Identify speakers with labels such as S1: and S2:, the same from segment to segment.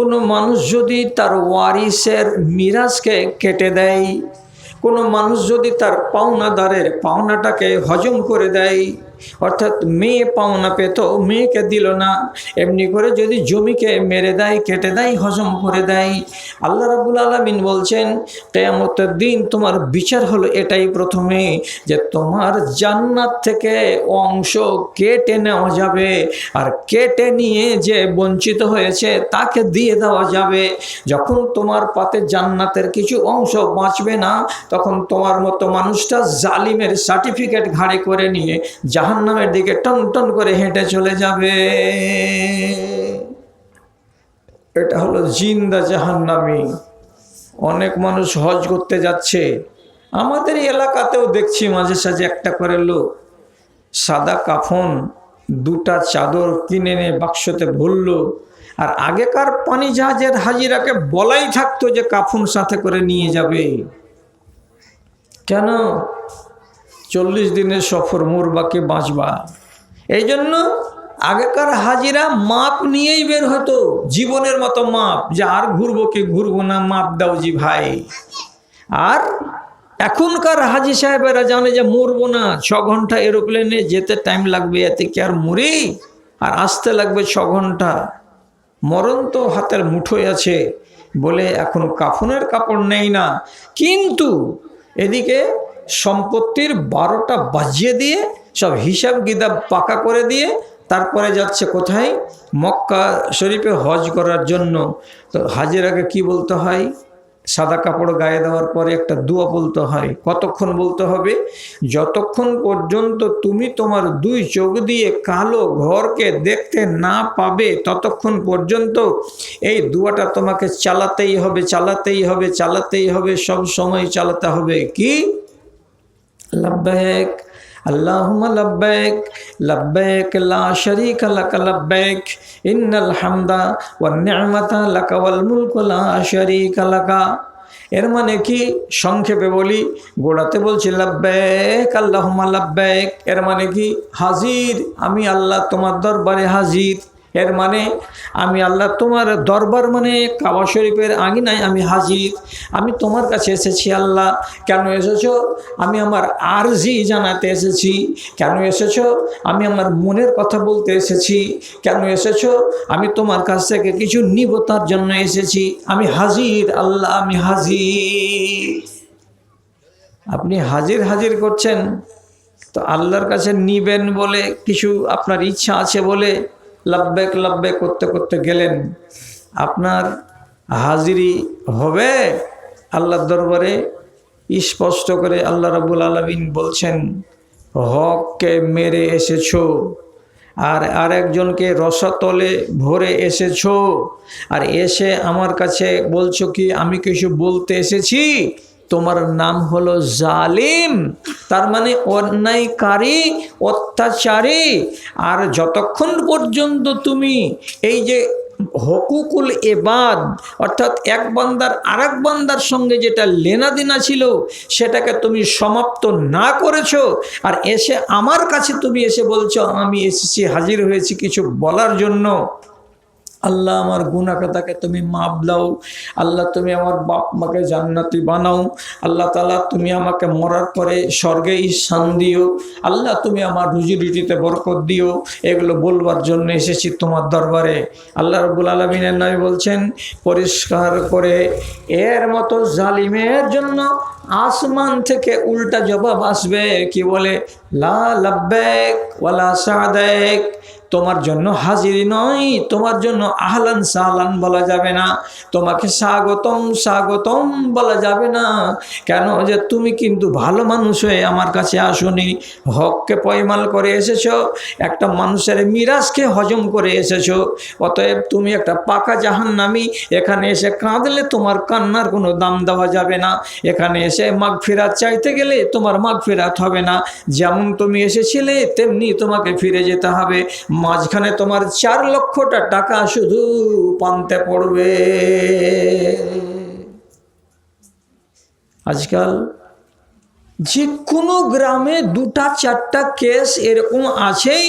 S1: কোনো মানুষ যদি তার ওয়ারিসের মিরাজকে কেটে দেয়, কোনো মানুষ যদি তার পাওনাদারের পাওনাটাকে হজম করে দেয় অর্থাৎ মেয়ে পাওনা পেত, মেয়েকে দিল না। এমনি করে যদি জমিকে মেরে দেয়, কেটে দেয়, হজম করে দেয়। আল্লাহ রাবুল আলমিন বলছেন, কেয়ামতের দিন তোমার বিচার হলো এটাই প্রথমে, যে তোমার জান্নাত থেকে অংশ কেটে নেওয়া যাবে। আর কেটে নিয়ে যে বঞ্চিত হয়েছে, তাকে দিয়ে দেওয়া যাবে। যখন তোমার পাতে জান্নাতের কিছু অংশ বাঁচবে না, তখন তোমার মতো মানুষটা জালিমের সার্টিফিকেট ঘাড়ে করে নিয়ে জাহান্নামের দিকে টন টন করে হেঁটে চলে যাবে। এটা হলো জিন্দা জাহান্নামি। অনেক মানুষ হজ করতে যাচ্ছে। আমাদের এলাকাতেও দেখছি মাঝে সাঝে একটা করে লোক সাদা কাফন, দুটা চাদর কিনে এনে বাক্সতে ভরল। আর আগেকার পানি জাহাজের হাজিরাকে বলাই থাকতো যে কাফন সাথে করে নিয়ে যাবে। কেন? চল্লিশ দিনের সফর মোর মোরবাকে বাঁচবা। এই জন্য আগেকার হাজিরা মাপ নিয়েই বের হতো, জীবনের মতো মাপ, যে আর ঘুরবো কি ঘুরবো না, মাপ দাও জি ভাই। আর এখনকার হাজি সাহেবেরা জানে যে মরবো না, ছ ঘণ্টা এরোপ্লেনে যেতে টাইম লাগবে, এতে কি আর মরি? আর আসতে লাগবে ছ ঘণ্টা। মরণ তো হাতের মুঠোয় আছে, বলে এখন কাফনের কাপড় নেই না। কিন্তু এদিকে সম্পত্তির বারোটা বাজিয়ে দিয়ে, সব হিসাব গিদাব পাকা করে দিয়ে, তারপরে যাচ্ছে কোথায়? মক্কা শরীফে হজ করার জন্য। তো হাজের আগে কী বলতে হয়? সাদা কাপড় গায়ে দেওয়ার পরে একটা দুয়া বলতে হয়। কতক্ষণ বলতে হবে? যতক্ষণ পর্যন্ত তুমি তোমার দুই চোখ দিয়ে কালো ঘরকে দেখতে না পাবে, ততক্ষণ পর্যন্ত এই দুয়াটা তোমাকে চালাতেই হবে চালাতেই হবে চালাতেই হবে, সব সময় চালাতে হবে। কি? লব্বেক اللهم لبيك لبيك لا شريك لك لبيك إن الحمد والنعمة لك والملك لا شريك لك এর মানে কি সংক্ষেপে বলি গোড়াতে বলছি লাব্বেক আল্লাহুম্মা লাব্বেক এর মানে কি হাজির আমি আল্লাহ তোমার দরবারে হাজির এর মানে আমি আল্লাহ তোমার দরবার মানে কাবা শরীফের আঙিনায় আমি হাজির। আমি তোমার কাছে এসেছি আল্লাহ। কেন এসেছ? আমি আমার আরজি জানাতে এসেছি। কেন এসেছ? আমি আমার মনের কথা বলতে এসেছি। কেন এসেছ? আমি তোমার কাছ থেকে কিছু নিব তার জন্য এসেছি। আমি হাজির, আল্লাহ আমি হাজির। আপনি হাজির হাজির করছেন। তো আল্লাহর কাছে নিবেন বলে কিছু আপনার ইচ্ছা আছে বলে লাভবেক লাভবেক করতে করতে গেলেন। আপনার হাজিরি হবে? আল্লাহর দরবারে স্পষ্ট করে আল্লাহ রাবুল আলমিন বলছেন, হককে মেরে এসেছ আর আরেকজনকে রসাতলে ভরে এসেছ। আর এসে আমার কাছে বলছো কি, আমি কিছু বলতে এসেছি? তোমার নাম হলো জালিম। তার মানে অন্যায়কারী, অত্যাচারী। আর যতক্ষণ পর্যন্ত তুমি এই যে হকুকুল এবাদ, অর্থাৎ এক বান্দার আর এক বান্দার সঙ্গে যেটা লেনাদেনা ছিল, সেটাকে তুমি সমাপ্ত না করেছ, আর এসে আমার কাছে তুমি এসে বলছো, আমি এসেছি, হাজির হয়েছি কিছু বলার জন্য। আল্লাহ আমার গুণাকাতাকে তুমি মাপ দাও। আল্লাহ তুমি আমার বাপ মাকে জান্নাতি বানাও। আল্লাহ তালা তুমি আমাকে মরার পরে স্বর্গে ঈশান দিও। আল্লাহ তুমি আমার রুজি রুটিতে বরকত দিও। এগুলো বলবার জন্য এসেছি তোমার দরবারে। আল্লাহ রবুল আলমিনের নয় বলছেন, পরিষ্কার করে, এর মতো জালিমের জন্য আসমান থেকে উল্টা জবাব আসবে। কি বলে? লা লাব্বেক ওয়ালা সাদেক তোমার জন্য হাজিরি নয়, তোমার জন্য আহলান সাহলান বলা যাবে না। তোমাকে স্বাগতম স্বাগতম বলা যাবে না। কেন যে তুমি কিন্তু ভালো মানুষ হয়ে আমার কাছে আসনি। হককে পয়মাল করে এসেছ, একটা মানুষের মিরাজকে হজম করে এসেছ। অতএব তুমি একটা পাকা জাহান্নামি, এখানে এসে কাঁদলে তোমার কান্নার কোনো দাম দেওয়া যাবে না। এখানে এসে মাঘ ফেরাত চাইতে গেলে তোমার মাঘ ফেরাত হবে না। যেমন তুমি এসেছিলে, তেমনি তোমাকে ফিরে যেতে হবে। মাঝখানে তোমার চার লক্ষটা টাকা শুধু পানতে পড়বে। আজকাল যে কোনো গ্রামে দুটা, চারটা কেস এরকম আছেই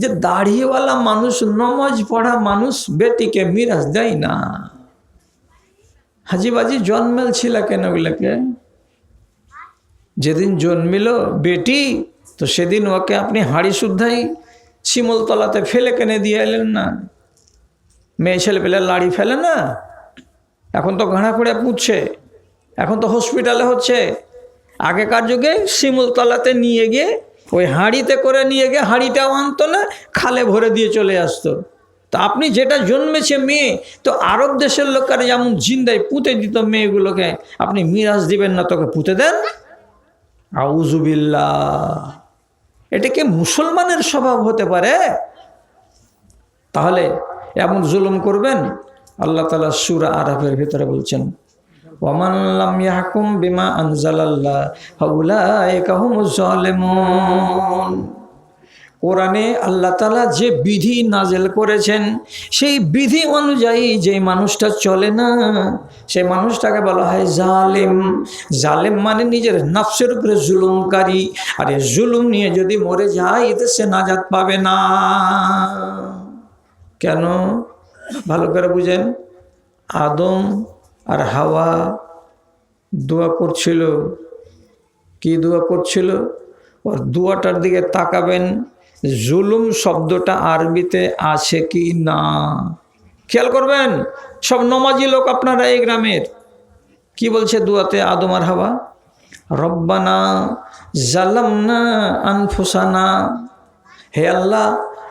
S1: যে দাড়িওয়ালা মানুষ, নমাজ পড়া মানুষ বেটিকে মিরাজ দেয় না। হাজিবাজি জন্মেল ছিল কেন ওগুলোকে? যেদিন জন্মিল বেটি, তো সেদিন ওকে আপনি হাড়ি শুদ্ধাই শিমলতলাতে ফেলে কেনে দিয়ে এলেন না। মেয়ে ছেলে পেলে লাড়ি ফেলে না। এখন তো ঘাড়া করে পুঁতছে। এখন তো হসপিটালে হচ্ছে। আগেকার যুগে শিমুলতলাতে নিয়ে গিয়ে, ওই হাঁড়িতে করে নিয়ে গিয়ে হাঁড়িটাও আনতো না, খালে ভরে দিয়ে চলে আসতো। তো আপনি যেটা জন্মেছে মেয়ে, তো আরব দেশের লোকেরা যেমন জিন্দায় পুঁতে দিত মেয়েগুলোকে, আপনি মিরাজ দিবেন না তোকে পুঁতে দেন? আউজুবিল্লা এটা কি মুসলমানের স্বভাব হতে পারে? তাহলে এমন জুলুম করবেন? আল্লাহ তালা সুরা আরাফের ভিতরে বলছেন ওমান্লাম ইয়াহকুম বিমা আনজালাল্লাহ এ হুমুজ জালিমুন। কোরআনে আল্লাহ তালা যে বিধি নাজেল করেছেন, সেই বিধি অনুযায়ী যে মানুষটা চলে না, সেই মানুষটাকে বলা হয় জালেম। জালেম মানে নিজের নফসের উপরে জুলুমকারী। আর এই জুলুম নিয়ে যদি মরে যায়, এতে সে নাজাত পাবে না। কেন? ভালো করে বুঝেন। আদম আর হাওয়া দোয়া করছিল। কি দোয়া করছিল? ওর দোয়াটার দিকে তাকাবেন। জুলুম শব্দটা আরবিতে আছে কি না? খেয়াল করবেন, সব নমাজি লোক আপনারা এই গ্রামের। কি বলছে দুয়াতে আদম আর হাওয়া? রব্বানা জালামনা আনফুসানা। হে আল্লাহ,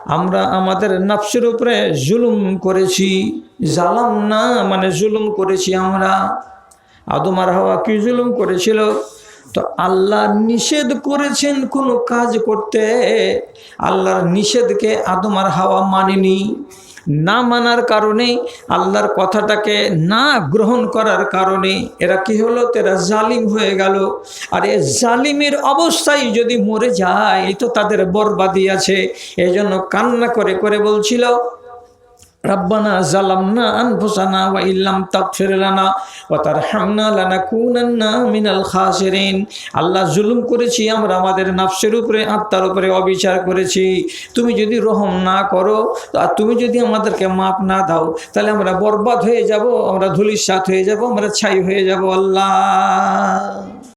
S1: আমরা আমাদের নফসের উপরে জুলুম করেছি। জালাম না মানে জুলুম করেছি আমরা। আদম আর হাওয়া কি জুলুম করেছিল? তো আল্লাহ নিষেধ করেছেন কোনো কাজ করতে। আল্লাহর নিষেধকে আদম আর হাওয়া মানেনি। না মানার কারণে, আল্লাহর কথাটাকে না গ্রহণ করার কারণে এরা কি হলো? তেরা জালিম হয়ে গেল। আর এ জালিমের অবস্থায় যদি মরে যায় এই তো তাদের বরবাদি আছে। এই জন্য কান্না করে করে বলছিল রব্বানা জালামনা আনফুসানা ওয়া ইল্লাম তাগফির লানা ওয়া তারহামনা লানাকুনান্না মিনাল খাসিরিন। আল্লাহ জুলুম করেছি, আমরা আমাদের নফসের উপরে, আত্মার উপরে অবিচার করেছি। তুমি যদি রহম না করো, আর তুমি যদি আমাদেরকে মাপ না দাও, তাহলে আমরা বরবাদ হয়ে যাব, আমরা ধুলির সাথ হয়ে যাব, আমরা ছাই হয়ে যাব। আল্লাহ।